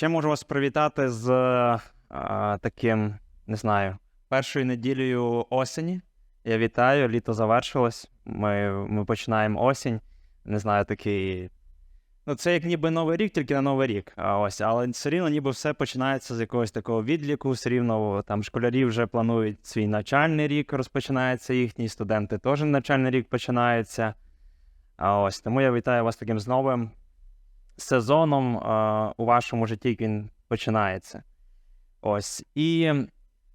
Ще можу вас привітати з а, таким, не знаю, першою неділею осені. Я вітаю, літо завершилось. Ми, ми починаємо осінь. Не знаю, такий. Ну, це як ніби новий рік, тільки на новий рік. А ось, але все рівно, ніби все починається з якогось такого відліку. Все рівно там школярі вже планують свій навчальний рік, розпочинається їхній, студенти теж навчальний рік починається. А ось тому я вітаю вас таким з новим сезоном а, у вашому житті, він починається. Ось. І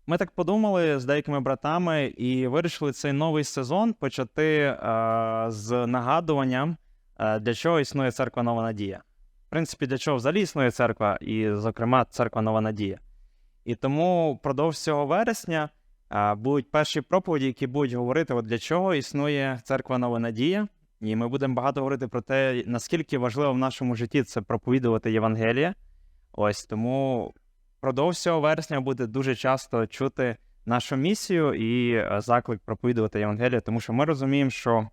ми так подумали з деякими братами і вирішили цей новий сезон почати а, з нагадуванням, а, для чого існує церква Нова Надія. В принципі, для чого взагалі існує церква, і, зокрема, церква Нова Надія. І тому впродовж цього вересня а, будуть перші проповіді, які будуть говорити, от для чого існує церква Нова Надія. І ми будемо багато говорити про те, наскільки важливо в нашому житті це проповідувати Євангеліє. Ось тому впродовж цього вересня буде дуже часто чути нашу місію і е, заклик проповідувати Євангеліє, тому що ми розуміємо, що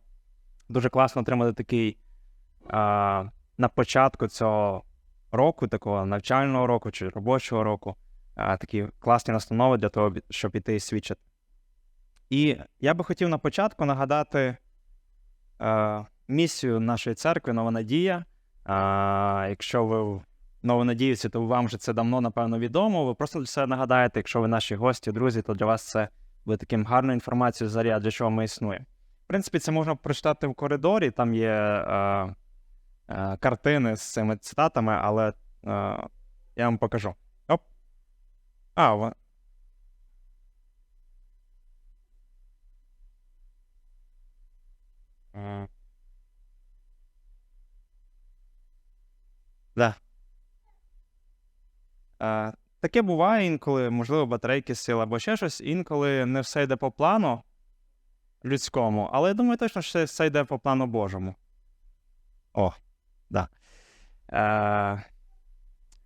дуже класно отримати такий а, на початку цього року, такого навчального року чи робочого року, а, такі класні настанови для того, щоб іти і свідчити. І я би хотів на початку нагадати е, місію нашої церкви Нова Надія. А, якщо ви новонадіївці, то вам вже це давно, напевно, відомо. Ви просто для себе нагадаєте, якщо ви наші гості, друзі, то для вас це буде таким гарною інформацією заряд, для чого ми існуємо. В принципі, це можна прочитати в коридорі, там є е, е, картини з цими цитатами, але е, я вам покажу. Оп. А, Да. Е, таке буває інколи, можливо, батарейки сіли або ще щось, інколи не все йде по плану людському, але я думаю точно, що все йде по плану Божому. О, да. Е,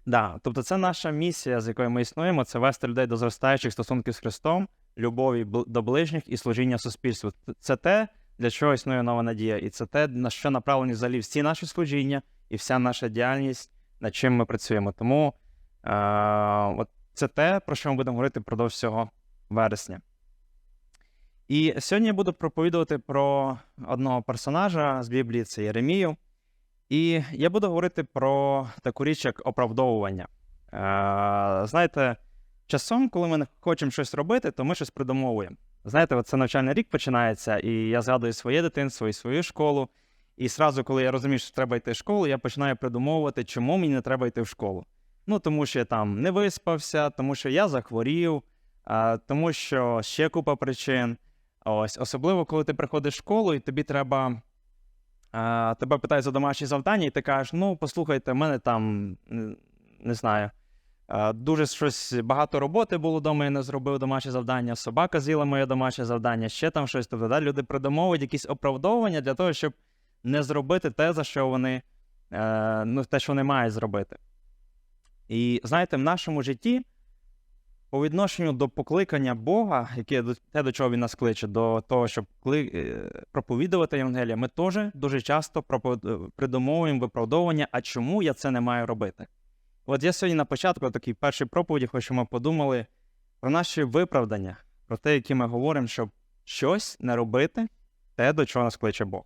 да. Тобто, це наша місія, з якою ми існуємо, це вести людей до зростаючих стосунків з Христом, любові до ближніх і служіння суспільству. Це те, для чого існує нова надія, і це те, на що направлені взагалі всі наші служіння і вся наша діяльність, над чим ми працюємо. Тому е, от це те, про що ми будемо говорити впродовж цього вересня. І сьогодні я буду проповідувати про одного персонажа з Біблії, це Єремію. І я буду говорити про таку річ, як оправдовування. Е, знаєте, часом, коли ми не хочемо щось робити, то ми щось придумовуємо. Знаєте, це навчальний рік починається, і я згадую своє дитинство і свою школу. І сразу, коли я розумію, що треба йти в школу, я починаю придумовувати, чому мені не треба йти в школу. Ну, тому що я там не виспався, тому що я захворів, а, тому що ще купа причин. Ось, особливо, коли ти приходиш в школу, і тобі треба. А, тебе питають за домашні завдання, і ти кажеш: ну, послухайте, в мене там не знаю. А, Дуже щось багато роботи було вдома, я не зробив домашнє завдання, собака з'їла моє домашнє завдання, ще там щось. Тобто, да, люди придумовують якісь оправдовування для того, щоб не зробити те, за що вони, е, ну, те, що вони мають зробити. І знаєте, в нашому житті, по відношенню до покликання Бога, яке те, до чого він нас кличе, до того, щоб кли, е, проповідувати Євангелія, ми теж дуже часто пропо- придумовуємо виправдовування, а чому я це не маю робити. От я сьогодні на початку такій першій проповіді, хочу, ми подумали про наші виправдання, про те, які ми говоримо, щоб щось не робити, те, до чого нас кличе Бог.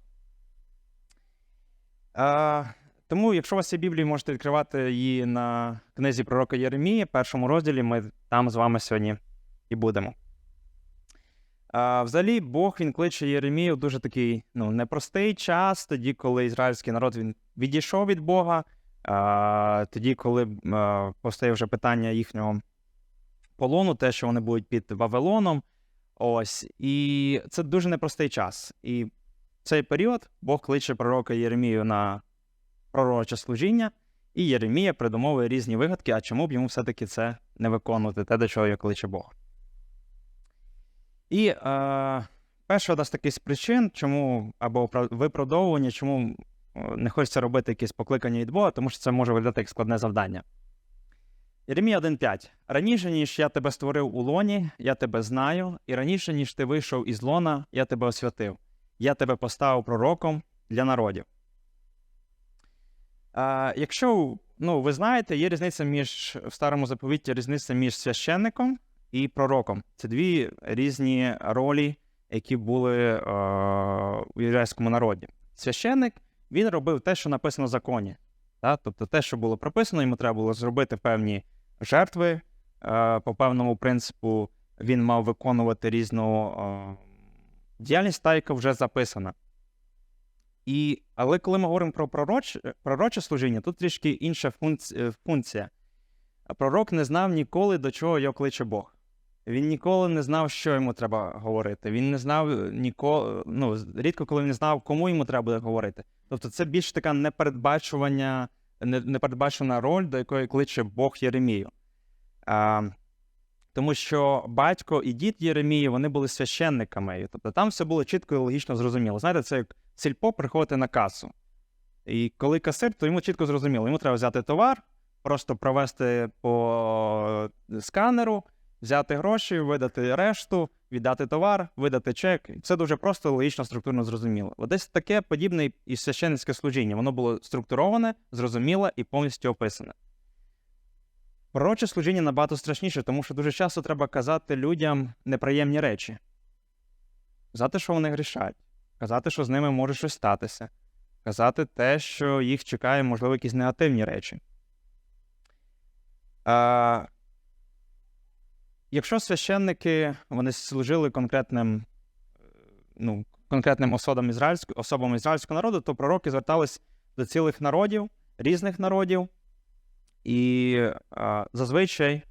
А, тому, якщо у вас є Біблія, можете відкривати її на книзі пророка Єремії, першому розділі, ми там з вами сьогодні і будемо. А, взагалі, Бог він кличе Єремію в дуже такий ну, непростий час, тоді, коли ізраїльський народ він відійшов від Бога, тоді, коли постає вже питання їхнього полону, те, що вони будуть під Вавилоном. Ось, і це дуже непростий час. І в цей період Бог кличе пророка Єремію на пророче служіння, і Єремія придумовує різні вигадки, а чому б йому все-таки це не виконувати, те, до чого його кличе Бог. І е, перша одна з таких причин, чому або виправдовування, чому не хочеться робити якісь покликання від Бога, тому що це може виглядати як складне завдання. Єремія 1.5. Раніше, ніж я тебе створив у лоні, я тебе знаю, і раніше, ніж ти вийшов із лона, я тебе освятив. Я тебе поставив пророком для народів. А, якщо ну, ви знаєте, є різниця між в старому заповіті різниця між священником і пророком. Це дві різні ролі, які були е, у єврейському народі. Священник він робив те, що написано в законі. Та? Тобто те, що було прописано, йому треба було зробити певні жертви е, по певному принципу. Він мав виконувати різну е, діяльність, та яка вже записана. І, але коли ми говоримо про пророч, пророче служіння, тут трішки інша функція, функція. Пророк не знав ніколи, до чого його кличе Бог. Він ніколи не знав, що йому треба говорити. Він не знав ніколи, ну, рідко коли він не знав, кому йому треба буде говорити. Тобто це більш така непередбачування, непередбачена роль, до якої кличе Бог Єремію. А, тому що батько і дід Єремії вони були священниками. Тобто там все було чітко і логічно зрозуміло. Знаєте, це як сільпо приходити на касу. І коли касир, то йому чітко зрозуміло, йому треба взяти товар, просто провести по сканеру, взяти гроші, видати решту, віддати товар, видати чек. Це дуже просто, логічно, структурно зрозуміло. От десь таке подібне і священницьке служіння. Воно було структуроване, зрозуміле і повністю описане. Пророче служіння набагато страшніше, тому що дуже часто треба казати людям неприємні речі. Казати, що вони грішать, казати, що з ними може щось статися, казати те, що їх чекає, можливо, якісь негативні речі. Якщо священники вони служили конкретним, е, ну, конкретним особам ізраїльського, особам ізраїльського народу, то пророки звертались до цілих народів, різних народів. І а, зазвичай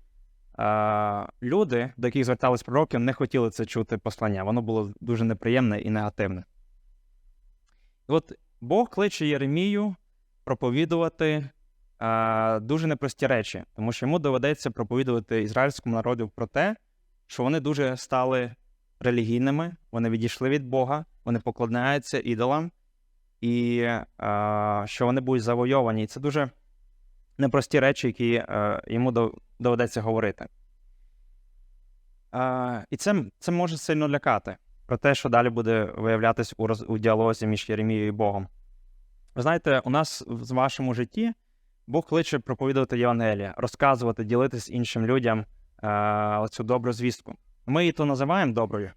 а, люди, до яких звертались пророки, не хотіли це чути послання. Воно було дуже неприємне і негативне. І от Бог кличе Єремію проповідувати дуже непрості речі, тому що йому доведеться проповідувати ізраїльському народу про те, що вони дуже стали релігійними, вони відійшли від Бога, вони покладаються ідолам, і що вони будуть завойовані. І це дуже непрості речі, які йому доведеться говорити. Е, і це, це може сильно лякати про те, що далі буде виявлятись у, роз, у діалозі між Єремією і Богом. Ви знаєте, у нас в вашому житті Бог кличе проповідувати Євангелія, розказувати, ділитись іншим людям е, цю добру звістку. Ми її то називаємо доброю,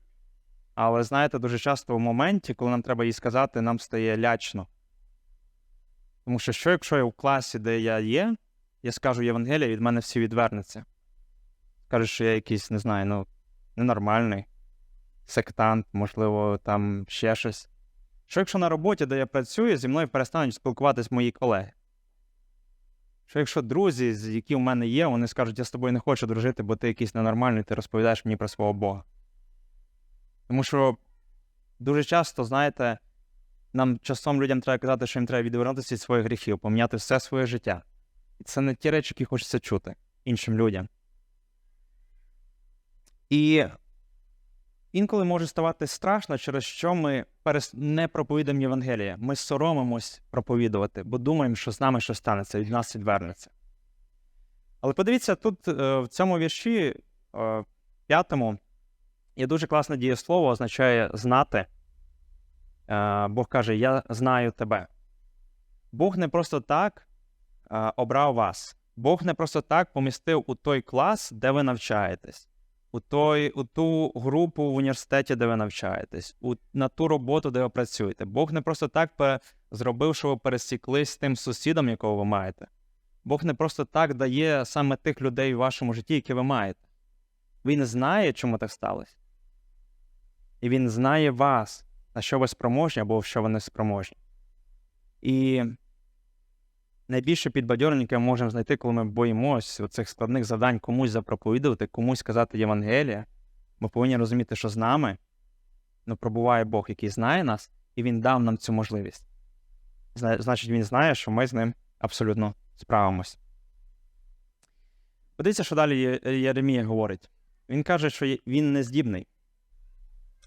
але знаєте, дуже часто в моменті, коли нам треба їй сказати, нам стає лячно. Тому що що, якщо я в класі, де я є, я скажу Євангелія, від мене всі відвернуться. Скажуть, що я якийсь, не знаю, ну, ненормальний, сектант, можливо, там ще щось. Що якщо на роботі, де я працюю, зі мною перестануть спілкуватись мої колеги? Що якщо друзі, які в мене є, вони скажуть, я з тобою не хочу дружити, бо ти якийсь ненормальний, ти розповідаєш мені про свого Бога. Тому що дуже часто, знаєте, нам часом людям треба казати, що їм треба відвернутися від своїх гріхів, поміняти все своє життя. І це не ті речі, які хочеться чути іншим людям. І інколи може ставати страшно, через що ми не проповідуємо Євангелія. Ми соромимось проповідувати, бо думаємо, що з нами щось станеться, від нас відвернеться. Але подивіться, тут е, в цьому вірші е, п'ятому є дуже класне дієслово, означає знати. Е, Бог каже: Я знаю тебе. Бог не просто так обрав вас. Бог не просто так помістив у той клас, де ви навчаєтесь, у, той, у ту групу в університеті, де ви навчаєтесь, у, на ту роботу, де ви працюєте. Бог не просто так зробив, що ви пересіклись з тим сусідом, якого ви маєте. Бог не просто так дає саме тих людей в вашому житті, які ви маєте. Він знає, чому так сталося. І він знає вас, на що ви спроможні або в що ви не спроможні. І найбільше підбадьорення, яке ми можемо знайти, коли ми боїмося цих складних завдань комусь запроповідувати, комусь сказати Євангелія, ми повинні розуміти, що з нами ну, пробуває Бог, який знає нас, і Він дав нам цю можливість. Зна- Значить, він знає, що ми з ним абсолютно справимось. Подивіться, що далі Єремія говорить. Він каже, що він не здібний.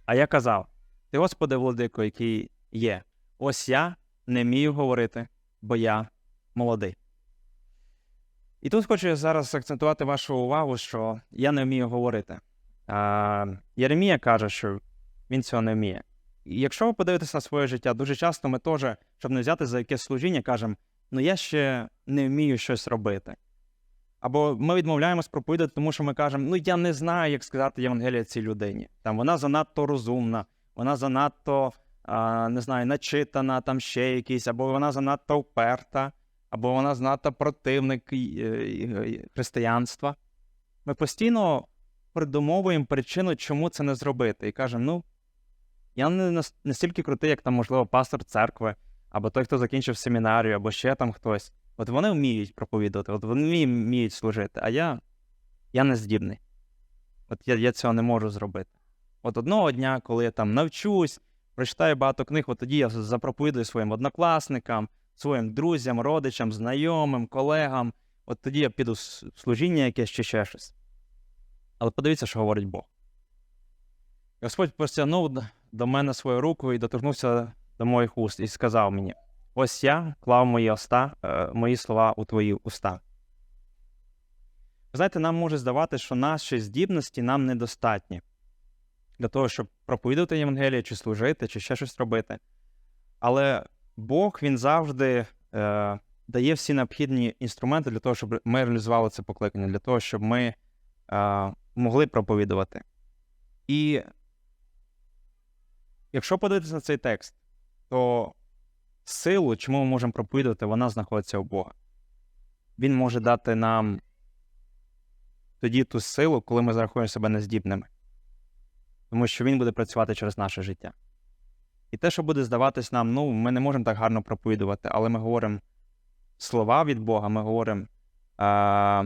А я казав: Ти, Господи, владико, який є, ось я не вмію говорити, бо я молодий. І тут хочу зараз акцентувати вашу увагу, що я не вмію говорити. А, Єремія каже, що він цього не вміє. І якщо ви подивитесь на своє життя, дуже часто ми теж, щоб не взяти за якесь служіння, кажемо: ну я ще не вмію щось робити. Або ми відмовляємось проповідати, тому що ми кажемо, ну я не знаю, як сказати Євангелія цій людині. Там вона занадто розумна, вона занадто а, не знаю, начитана, там ще якісь, або вона занадто вперта, або вона занадто противник е, е, християнства. Ми постійно придумовуємо причину, чому це не зробити, і кажемо, ну, я не настільки крутий, як там, можливо, пастор церкви, або той, хто закінчив семінарію, або ще там хтось. От вони вміють проповідувати, от вони вміють служити, а я, я не здібний. От я, я цього не можу зробити. От одного дня, коли я там навчусь, прочитаю багато книг, от тоді я запроповідую своїм однокласникам, своїм друзям, родичам, знайомим, колегам. От тоді я піду в служіння якесь чи ще щось. Але подивіться, що говорить Бог. Господь простягнув до мене свою руку і доторкнувся до моїх уст і сказав мені: Ось я клав мої, оста, е, мої слова у твої уста. Ви знаєте, нам може здавати, що наші здібності нам недостатні для того, щоб проповідувати Євангеліє, чи служити, чи ще щось робити. Але Бог він завжди е, дає всі необхідні інструменти для того, щоб ми реалізували це покликання, для того, щоб ми е, могли проповідувати. І якщо подивитися на цей текст, то силу, чому ми можемо проповідувати, вона знаходиться у Бога. Він може дати нам тоді ту силу, коли ми зарахуємо себе нездібними. Тому що він буде працювати через наше життя. І те, що буде здаватись нам, ну, ми не можемо так гарно проповідувати, але ми говоримо слова від Бога, ми говоримо а,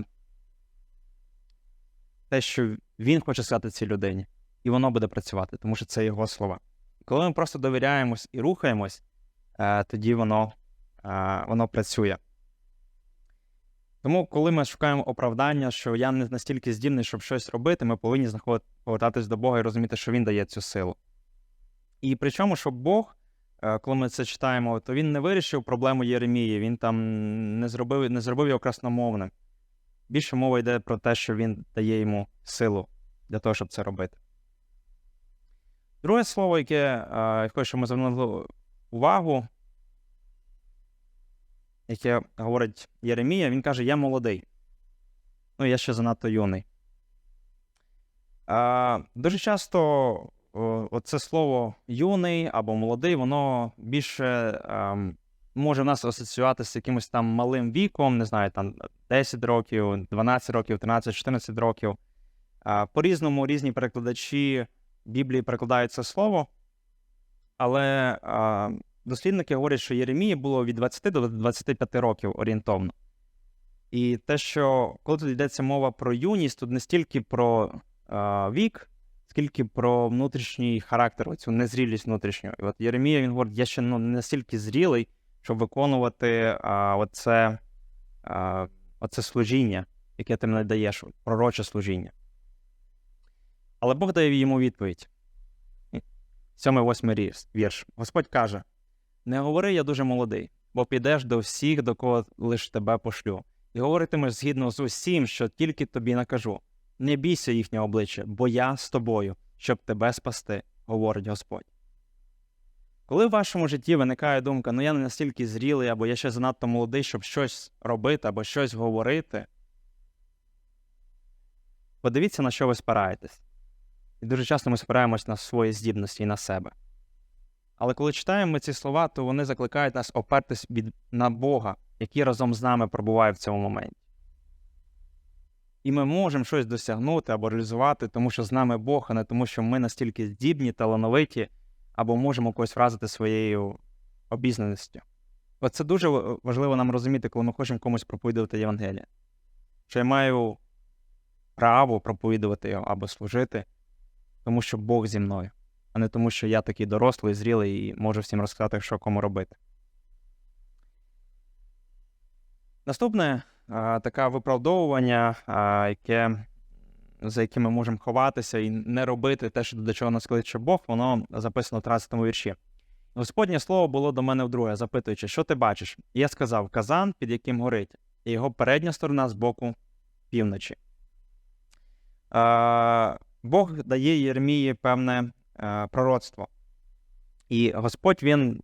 те, що Він хоче сказати цій людині, і воно буде працювати, тому що це його слова. Коли ми просто довіряємось і рухаємось, е, тоді воно, е, воно працює. Тому, коли ми шукаємо оправдання, що я не настільки здібний, щоб щось робити, ми повинні повертатись до Бога і розуміти, що Він дає цю силу. І причому, що Бог, е, коли ми це читаємо, то він не вирішив проблему Єремії, він там не зробив, не зробив його красномовним. Більше мова йде про те, що він дає йому силу для того, щоб це робити. Друге слово, яке е, я хочу, щоб ми звернули увагу, яке говорить Єремія, він каже: Я молодий. Ну, я ще занадто юний. А, дуже часто оце слово юний або молодий, воно більше ем, може в нас асоціюватися з якимось там малим віком, не знаю, там 10 років, 12 років, 13, 14 років. А, по-різному різні перекладачі Біблії перекладають це слово, але а, дослідники говорять, що Єремії було від 20 до 25 років орієнтовно. І те, що коли тут йдеться мова про юність, тут не стільки про а, вік, скільки про внутрішній характер, оцю незрілість внутрішню. І от Єремія він говорить, я ще ну, не настільки зрілий, щоб виконувати а, оце, а, оце служіння, яке ти мені даєш, пророче служіння. Але Бог дає йому відповідь. Сьомий восьмий вірш. Господь каже: Не говори, я дуже молодий, бо підеш до всіх, до кого лиш тебе пошлю, і говоритимеш згідно з усім, що тільки тобі накажу. Не бійся їхнього обличчя, бо я з тобою, щоб тебе спасти, говорить Господь. Коли в вашому житті виникає думка, ну я не настільки зрілий, або я ще занадто молодий, щоб щось робити або щось говорити, подивіться, на що ви спираєтесь. І дуже часто ми спираємось на свої здібності і на себе. Але коли читаємо ми ці слова, то вони закликають нас опертись від, на Бога, який разом з нами пробуває в цьому моменті. І ми можемо щось досягнути або реалізувати, тому що з нами Бог, а не тому, що ми настільки здібні, талановиті, або можемо когось вразити своєю обізнаністю. От це дуже важливо нам розуміти, коли ми хочемо комусь проповідувати Євангеліє. Що я маю право проповідувати його або служити, тому що Бог зі мною, а не тому, що я такий дорослий, зрілий і можу всім розказати, що кому робити. Наступне таке виправдовування, яке, за яким ми можемо ховатися і не робити те, що до чого нас кличе Бог, воно записано в 13 вірші. Господнє слово було до мене вдруге, запитуючи, що ти бачиш? І я сказав: казан, під яким горить, і його передня сторона з боку півночі. Бог дає Єрмії певне пророцтво. І Господь він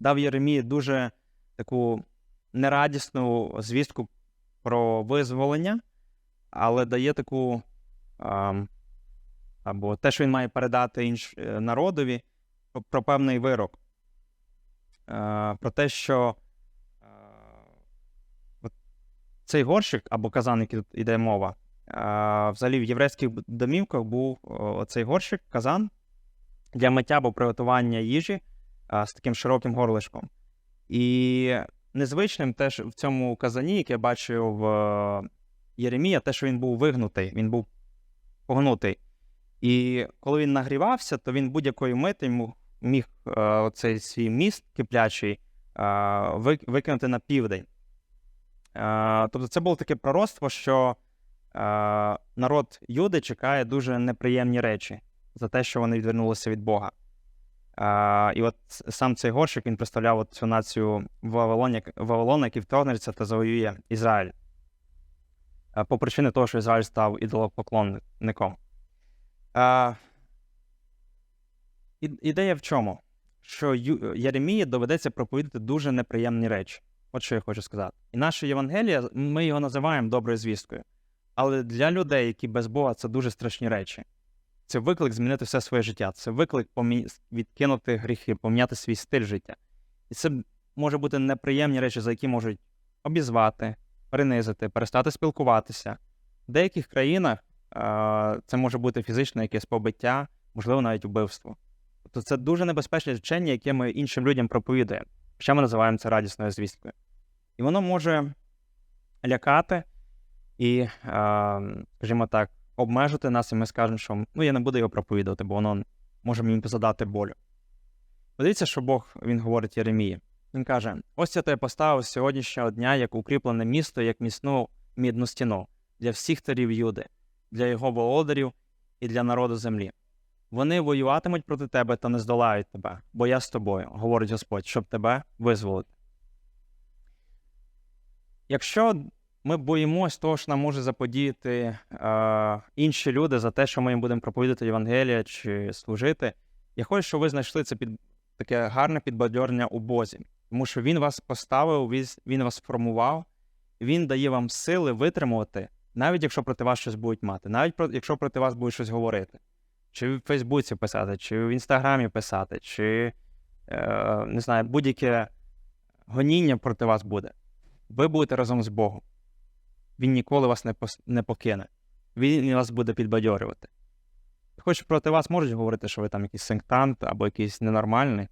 дав Єремії дуже таку нерадісну звістку про визволення, але дає таку ем, або те, що він має передати інш, е, народові про, певний вирок. Е, про те, що е, от цей горщик або казан, який тут йде мова, е, взагалі в єврейських домівках був цей горщик, казан для миття або приготування їжі е, з таким широким горлишком. І незвичним теж в цьому казані, яке я бачив в е, Єремія, те, що він був вигнутий, він був погнутий. І коли він нагрівався, то він будь-якої мити міг е, оцей свій міст киплячий е, викинути на південь. Тобто це було таке пророцтво, що народ Юди чекає дуже неприємні речі за те, що вони відвернулися від Бога. Е, і от сам цей горщик він представляв от цю націю Вавилон, Вавилона, який вторгнеться та завоює Ізраїль. Е, по причині того, що Ізраїль став ідолопоклонником. І- ідея в чому? Що Єремії доведеться проповідати дуже неприємні речі. От що я хочу сказати. І наше Євангеліє, ми його називаємо доброю звісткою. Але для людей, які без Бога, це дуже страшні речі. Це виклик змінити все своє життя. Це виклик помі... відкинути гріхи, поміняти свій стиль життя. І це може бути неприємні речі, за які можуть обізвати, принизити, перестати спілкуватися. В деяких країнах е- це може бути фізичне якесь побиття, можливо, навіть вбивство. Тобто це дуже небезпечне вчення, яке ми іншим людям проповідуємо. Що ми називаємо це радісною звісткою. І воно може лякати і, е, скажімо так, обмежити нас, і ми скажемо, що ну, я не буду його проповідувати, бо воно може мені задати болю. Подивіться, що Бог він говорить Єремії. Він каже: ось я тебе поставив сьогоднішнього дня як укріплене місто, як міцну мідну стіну для всіх царів Юди, для його володарів і для народу землі. Вони воюватимуть проти тебе та не здолають тебе, бо я з тобою, говорить Господь, щоб тебе визволити. Якщо ми боїмось того, що нам може заподіяти е, інші люди за те, що ми їм будемо проповідати Євангелія чи служити, я хочу, щоб ви знайшли це під таке гарне підбадьорення у Бозі, тому що Він вас поставив, він, вас формував, він дає вам сили витримувати, навіть якщо проти вас щось будуть мати, навіть якщо проти вас будуть щось говорити, чи в Фейсбуці писати, чи в Інстаграмі писати, чи е, не знаю, будь-яке гоніння проти вас буде. Ви будете разом з Богом. Він ніколи вас не, не покине. Він вас буде підбадьорювати. Хоч проти вас можуть говорити, що ви там якийсь синктант або якийсь ненормальний,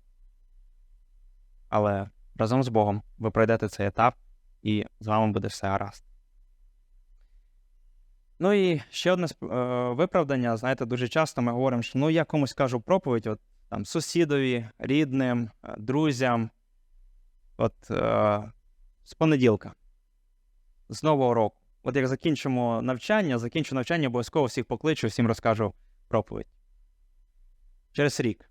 але разом з Богом ви пройдете цей етап, і з вами буде все гаразд. Ну і ще одне е, виправдання. Знаєте, дуже часто ми говоримо, що ну я комусь кажу проповідь, от там сусідові, рідним, е, друзям. От е, з понеділка, з нового року. От як закінчимо навчання, закінчу навчання, обов'язково всіх покличу, всім розкажу проповідь. Через рік,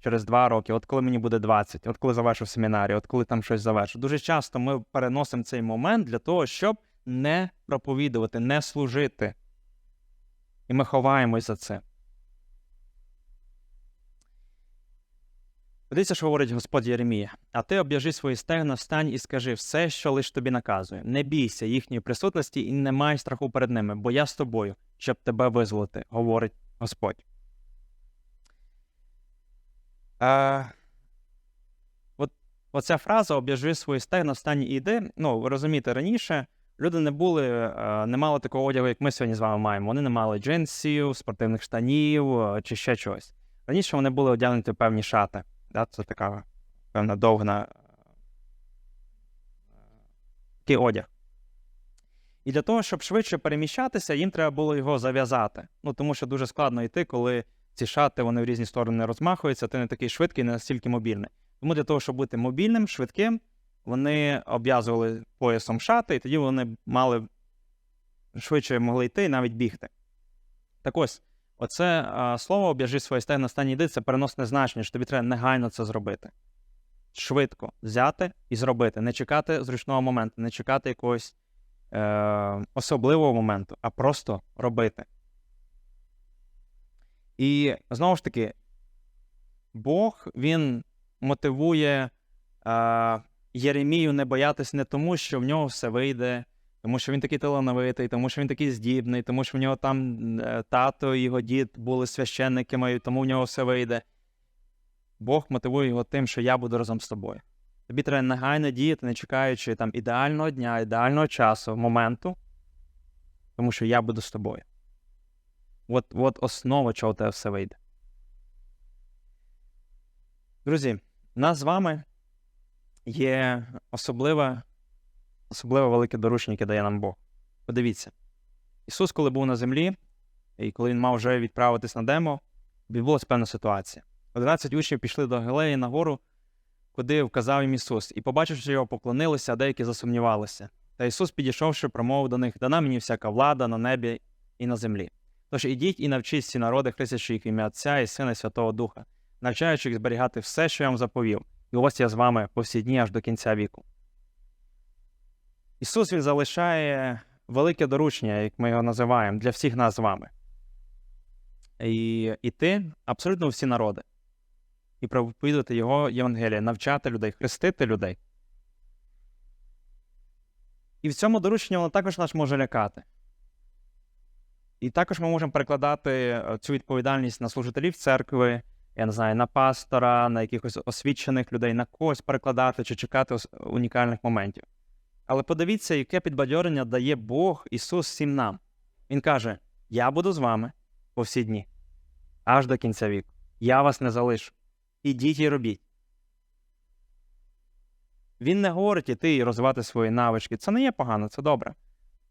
через два роки, от коли мені буде 20, от коли завершу семінарі, от коли там щось завершу. Дуже часто ми переносимо цей момент для того, щоб не проповідувати, не служити. І ми ховаємось за це. Дивіться, що говорить Господь Єремія. А ти об'яжи свої стегна, встань і скажи все, що лиш тобі наказує. Не бійся їхньої присутності і не май страху перед ними, бо я з тобою, щоб тебе визволити, говорить Господь. Е, от, оця фраза об'яжи свої стегна, встань і йди. Ну, ви розумієте, раніше люди не були, е, не мали такого одягу, як ми сьогодні з вами маємо. Вони не мали джинсів, спортивних штанів е, чи ще чогось. Раніше вони були одягнуті в певні шати. Да? Це така певна довгна такий одяг. І для того, щоб швидше переміщатися, їм треба було його зав'язати. Ну, тому що дуже складно йти, коли ці шати вони в різні сторони розмахуються, ти не такий швидкий, не настільки мобільний. Тому для того, щоб бути мобільним, швидким, вони обв'язували поясом шати, і тоді вони мали швидше могли йти і навіть бігти. Так ось, оце а, слово об'яжи своє стегна стані йди, це переносне значення, що тобі треба негайно це зробити. Швидко взяти і зробити, не чекати зручного моменту, не чекати якогось е, особливого моменту, а просто робити. І знову ж таки, Бог він мотивує е, Єремію не боятись не тому, що в нього все вийде, тому що він такий талановитий, тому що він такий здібний, тому що в нього там е, тато і його дід були священниками, тому в нього все вийде. Бог мотивує його тим, що я буду разом з тобою. Тобі треба негайно діяти, не чекаючи там ідеального дня, ідеального часу, моменту, тому що я буду з тобою. От, от основа, чого у тебе все вийде. Друзі, нас з вами є особливе, особливе велике доручення, яке дає нам Бог. Подивіться, Ісус, коли був на землі, і коли він мав вже відправитись на демо, відбулася певна ситуація. 11 учнів пішли до Галеї на гору, куди вказав їм Ісус, і, побачивши його, поклонилися, а деякі засумнівалися. Та Ісус, підійшовши, промовив до них: Дана мені всяка влада на небі і на землі. Тож ідіть і навчіть всі народи, хрестячи їх ім'я Отця і Сина і Святого Духа, навчаючи їх зберігати все, що я вам заповів. І ось я з вами по всі дні аж до кінця віку. Ісус Він залишає велике доручення, як ми його називаємо, для всіх нас з вами. І іти абсолютно всі народи. І проповідувати Його Євангеліє, навчати людей, хрестити людей. І в цьому дорученні воно також нас може лякати. І також ми можемо перекладати е, цю відповідальність на служителів церкви, я не знаю, на пастора, на якихось освічених людей, на когось перекладати чи чекати унікальних моментів. Але подивіться, яке підбадьорення дає Бог Ісус всім нам. Він каже: Я буду з вами по всі дні, аж до кінця віку. Я вас не залишу. Ідіть і робіть. Він не говорить іти і розвивати свої навички. Це не є погано, це добре.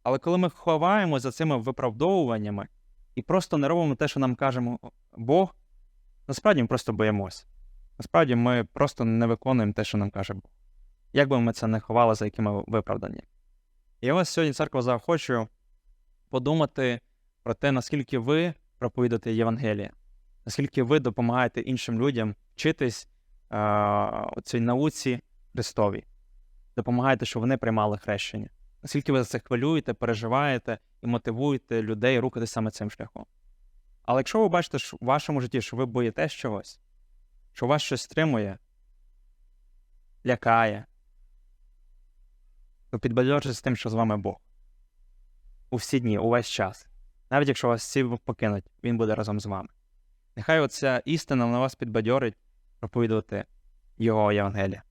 Але коли ми ховаємо за цими виправдовуваннями і просто не робимо те, що нам каже Бог, насправді ми просто боїмося. Насправді ми просто не виконуємо те, що нам каже Бог. Як би ми це не ховали за якими виправданнями. І вас сьогодні церква заохочую подумати про те, наскільки ви проповідуєте Євангеліє, наскільки ви допомагаєте іншим людям вчитись е, цій науці Христовій, допомагаєте, щоб вони приймали хрещення. Наскільки ви за це хвилюєте, переживаєте і мотивуєте людей рухатись саме цим шляхом. Але якщо ви бачите що в вашому житті, що ви боїтесь чогось, що вас щось стримує, лякає, то підбадьоржуйтесь з тим, що з вами Бог. У всі дні, увесь час. Навіть якщо вас всі покинуть, Він буде разом з вами. Нехай оця істина на вас підбадьорить проповідувати Його Євангелія.